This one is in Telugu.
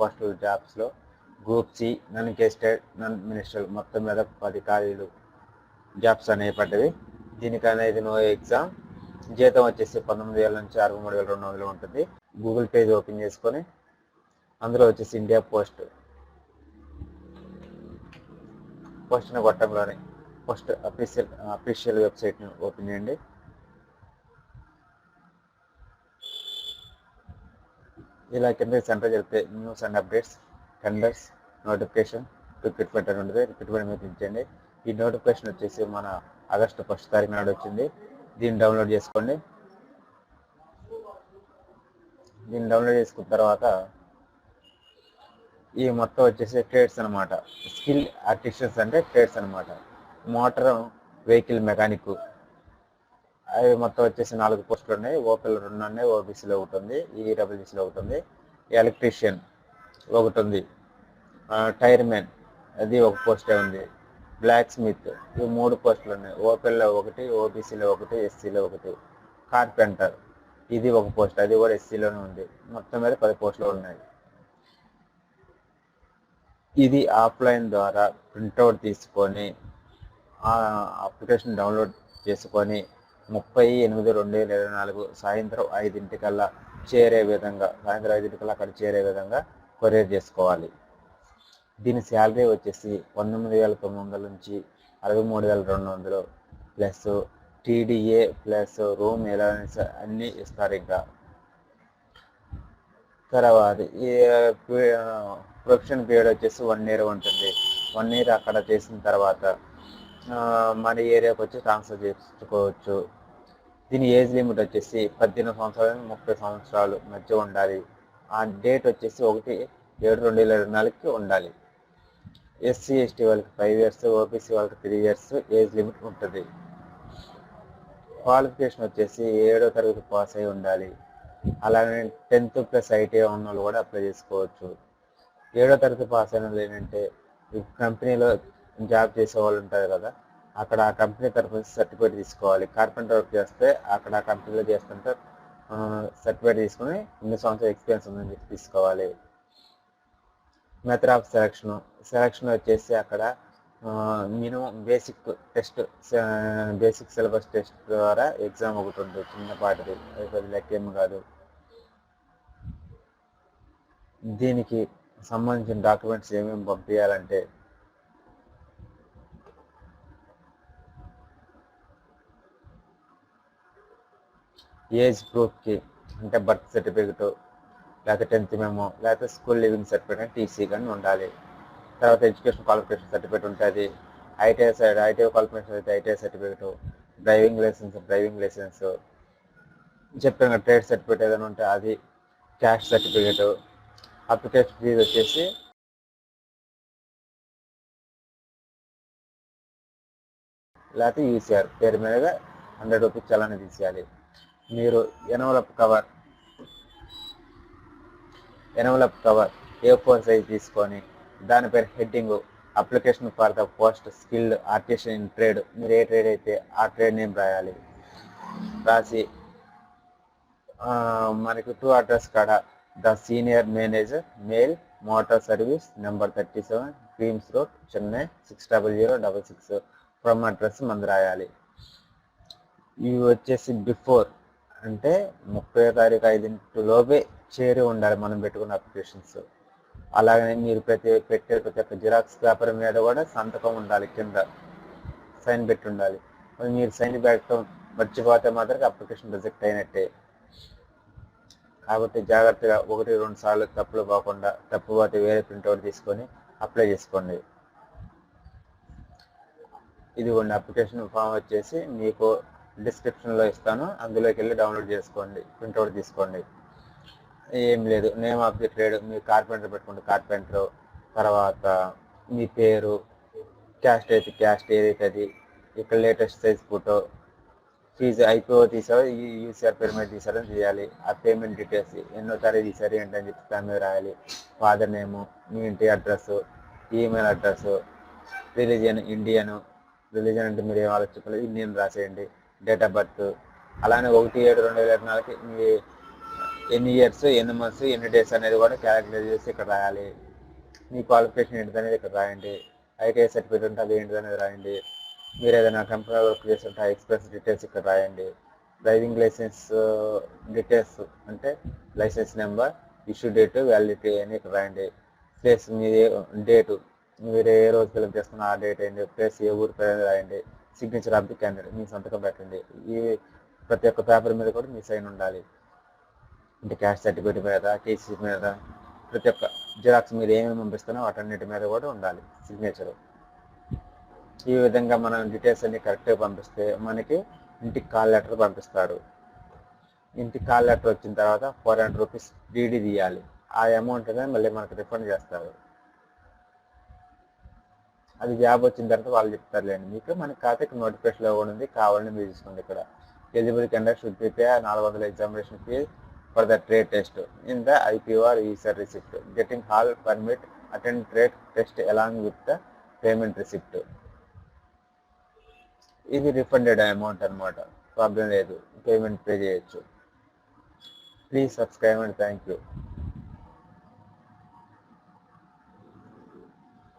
Postal జాబ్స్లో group C non gazetted non minister మొత్తం మీద పది ఖాళీలు జాబ్స్ అనేవి పడ్డవి. దీనికి అనేది నో ఎగ్జామ్. జీతం వచ్చేసి పంతొమ్మిది వేల నుంచి అరవై మూడు వేల రెండు వందలు ఉంటుంది. గూగుల్ పేజ్ ఓపెన్ చేసుకొని అందులో వచ్చేసి ఇండియా పోస్ట్. పోస్ట్ని కొట్టంలోనే. పోస్ట్ అఫీషియల్ అఫీషియల్ వెబ్సైట్ని ఓపెన్ చేయండి. ఇలా కింద సెంటర్ జరిగితే news and updates tenders notification cricket అని ఉంటుంది రిక్రూట్మెంట్ మీద క్లిక్ చేయండి ఈ నోటిఫికేషన్ వచ్చేసి మన ఆగస్టు ఫస్ట్ తారీఖు నాడు వచ్చింది. దీన్ని డౌన్లోడ్ చేసుకోండి. దీన్ని డౌన్లోడ్ చేసుకున్న తర్వాత ఈ మొత్తం వచ్చేసి ట్రేడ్స్ అనమాట స్కిల్ ఆర్టిస్టన్స్ అంటే ట్రేడ్స్ అనమాట మోటార్ వెహికల్ మెకానిక్ అవి మొత్తం వచ్చేసి నాలుగు పోస్టులు ఉన్నాయి. ఓపీలో రెండు ఉన్నాయి ఓబీసీలో ఒకటి ఉంది ఈడబ్ల్యూసీలో ఒకటి ఉంది. ఎలక్ట్రీషియన్ ఒకటి ఉంది. టైర్ మ్యాన్ అది ఒక పోస్టే ఉంది. బ్లాక్ స్మిత్ ఇవి మూడు పోస్టులు ఉన్నాయి. ఓపెన్లో ఒకటి ఓబీసీలో ఒకటి ఎస్సీలో ఒకటి. కార్పెంటర్ ఇది ఒక పోస్ట్ అది కూడా ఎస్సీలోనే ఉంది. మొత్తం మీద పది పోస్టులు ఉన్నాయి. ఇది ఆఫ్లైన్ ద్వారా ప్రింట్అవుట్ తీసుకొని అప్లికేషన్ డౌన్లోడ్ చేసుకొని ముప్పై ఎనిమిది రెండు వేల ఇరవై నాలుగు సాయంత్రం ఐదింటికల్లా చేరే విధంగా సాయంత్రం ఐదింటికల్లా అక్కడ చేరే విధంగా కొరియర్ చేసుకోవాలి. దీని శాలరీ వచ్చేసి పంతొమ్మిది వేల తొమ్మిది వందల నుంచి అరవై మూడు వేల రెండు వందలు plus TDA plus room allowance అన్నీ ఇస్తారు ఇంకా. తర్వాత ఈ ప్రొఫెషన్ పీరియడ్ వచ్చేసి వన్ ఇయర్ ఉంటుంది. వన్ ఇయర్ అక్కడ చేసిన తర్వాత మన ఏరియాకి వచ్చి ట్రాన్స్ఫర్ చేసుకోవచ్చు. దీని ఏజ్ లిమిట్ వచ్చేసి పద్దెనిమిది సంవత్సరాల నుంచి ముప్పై సంవత్సరాలు మధ్య ఉండాలి. ఆ డేట్ వచ్చేసి ఒకటి ఏడు రెండు వేల ఇరవై నాలుగుకి ఉండాలి. ఎస్సీ ఎస్టీ వాళ్ళకి ఫైవ్ ఇయర్స్ ఓబీసీ వాళ్ళకి త్రీ ఇయర్స్ ఏజ్ లిమిట్ ఉంటుంది. క్వాలిఫికేషన్ వచ్చేసి ఏడో తరగతి పాస్ అయి ఉండాలి. అలానే టెన్త్ ప్లస్ ఐటీఐ ఉన్న వాళ్ళు కూడా అప్లై చేసుకోవచ్చు. ఏడో తరగతి పాస్ అయిన వాళ్ళు ఏంటంటే ఈ కంపెనీలో జాబ్ చేసే వాళ్ళు ఉంటారు కదా అక్కడ ఆ కంపెనీ తరఫు సర్టిఫికేట్ తీసుకోవాలి. కార్పెంటర్ వర్క్ చేస్తే అక్కడ ఆ కంపెనీలో చేస్తుంటే సర్టిఫికేట్ తీసుకుని ఇన్ని సంవత్సరాల ఎక్స్పీరియన్స్ ఉందని చెప్పి తీసుకోవాలి. మెథడ్ ఆఫ్ సెలక్షన్ సెలక్షన్ వచ్చేసి అక్కడ minimum basic test basic syllabus test ద్వారా ఎగ్జామ్ ఒకటి ఉంటుంది చిన్నపాటిది అది లెక్కేం కాదు. దీనికి సంబంధించిన డాక్యుమెంట్స్ ఏమేమి పంపించాలంటే ఏజ్ ప్రూఫ్కి అంటే బర్త్ సర్టిఫికెట్ లేకపోతే టెన్త్ మేమో లేకపోతే స్కూల్ లివింగ్ సర్టిఫికేట్ టీసీ కానీ ఉండాలి. తర్వాత ఎడ్యుకేషన్ క్వాలిఫికేషన్ సర్టిఫికేట్ ఉంటుంది. ఐటీఐ సైడ్ ఐటీఐ క్వాలిఫికేషన్ అయితే ITI certificate driving licence driving licence. చెప్పిన ట్రేడ్ సర్టిఫికేట్ ఏదైనా ఉంటే అది క్యాష్ సర్టిఫికేట్ అప్లికేషన్ ఫీజు వచ్చేసి లేకపోతే ఈసీఆర్. పేరు మీదగా హండ్రెడ్ రూపీస్ చలాన్ని తీసేయాలి. మీరు envelope cover envelope cover A four size తీసుకొని దానిపైన heading application for the post skilled artist in trade. మీరు ఏ ట్రేడ్ అయితే ఆ ట్రేడ్ నేమ్ రాయాలి. రాసి మనకు టూ అడ్రస్ కాడ the senior manager mail motor service number thirty seven Greams road Chennai six double zero double six from address మంది రాయాలి. ఇవి వచ్చేసి బిఫోర్. అంటే ముప్పై తారీఖు ఐదింటి లోపే చేరి ఉండాలి మనం పెట్టుకున్న అప్లికేషన్స్. అలాగనే మీరు ప్రతి పెట్టే ప్రతి ఒక్క జిరాక్స్ పేపర్ మీద కూడా సంతకం ఉండాలి కింద. సైన్ పెట్టి ఉండాలి. మీరు సైన్ పెట్టడం మర్చిపోతే మాత్రం అప్లికేషన్ రిజెక్ట్ అయినట్టే. కాబట్టి జాగ్రత్తగా ఒకటి రెండు సార్లు తప్పులు పోకుండా తప్పు పోతే వేరే ప్రింట్అవుట్ తీసుకొని అప్లై చేసుకోండి. ఇదిగోండి అప్లికేషన్ ఫామ్ వచ్చేసి మీకు డిస్క్రిప్షన్లో ఇస్తాను. అందులోకి వెళ్ళి డౌన్లోడ్ చేసుకోండి ప్రింట్అవుట్ తీసుకోండి. ఏం లేదు. నేమ్ ఆఫ్ ది ట్రేడ్ మీరు కార్పెంటర్ పెట్టుకుంటే కార్పెంటర్ తర్వాత మీ పేరు క్యాస్ట్ అయితే క్యాస్ట్ ఏదైతే అది ఇక్కడ latest size photo fee IPO తీసారో ఈ యూసీఆర్ పేమెంట్ తీసారో తీసారని తీయాలి. ఆ పేమెంట్ డీటెయిల్స్ ఎన్నో తారీఖు తీసారు ఏంటని చెప్పి దాని రాయాలి. ఫాదర్ నేము మీ ఇంటి address email address religion Indian religion అంటే మీరు ఏం ఆలోచించాలి ఇండియన్ రాసేయండి. డేట్ ఆఫ్ బర్త్ అలానే ఒకటి ఏడు రెండు వేల ఇరవై నాలుగు మీ ఎన్ని ఇయర్స్ ఎన్ని మంత్స్ ఎన్ని డేస్ అనేది కూడా క్యాలిక్యులేట్ చేసి ఇక్కడ రాయాలి. మీ క్వాలిఫికేషన్ ఏంటిది అనేది ఇక్కడ రాయండి. ఐటీఐ సర్టిఫికేట్ ఉంటే అది ఏంటిది అనేది రాయండి. మీరు ఏదైనా కంపెనీ వర్క్ చేస్తుంటే ఎక్స్ప్రెస్ డీటెయిల్స్ ఇక్కడ రాయండి. డ్రైవింగ్ లైసెన్స్ డీటెయిల్స్ అంటే licence number issue date validity అని ఇక్కడ రాయండి. ప్లేస్ మీ డేటు మీరు ఏ రోజు ఫిలప్ చేసుకున్న ఆ డేట్ ఏంటి ప్లేస్ ఏ ఊరి పేరు రాయండి. సిగ్నేచర్ ఆఫ్ ది క్యాండిడేట్ మీ సంతకం పెట్టండి. ఈ ప్రతి ఒక్క పేపర్ మీద కూడా మీ సైన్ ఉండాలి. అంటే క్యాష్ సర్టిఫికేట్ మీద కేసీసీ మీద ప్రతి ఒక్క జిరాక్స్ మీరు ఏమేమి పంపిస్తున్నా వాటన్నిటి మీద కూడా ఉండాలి సిగ్నేచర్ ఈ విధంగా మనం డీటెయిల్స్ అన్ని కరెక్ట్గా పంపిస్తే మనకి ఇంటికి కాల్ లెటర్ పంపిస్తాడు ఇంటికి కాల్ లెటర్ వచ్చిన తర్వాత ఫోర్ హండ్రెడ్ రూపీస్ డీడీ తీయాలి. ఆ అమౌంట్ అనేది మళ్ళీ మనకు రిఫండ్ చేస్తారు. అది జాబ్ వచ్చిన తర్వాత వాళ్ళు చెప్తారులేండి. మీకు మన ఖాతాకి నోటిఫికేషన్లో కూడా ఉంది. కావాలని మీరు తీసుకోండి ఇక్కడ. ఎలిజిబుల్ కండక్ట్ షుడ్ ప్రిపేర్ నాలుగు వందల examination fee for the trade test in the IPR Essar receipt getting hall permit attend trade test along with the payment receipt ఇది రిఫండెడ్ అమౌంట్ అనమాట ప్రాబ్లం లేదు. పేమెంట్ పే చేయొచ్చు. Please subscribe and thank you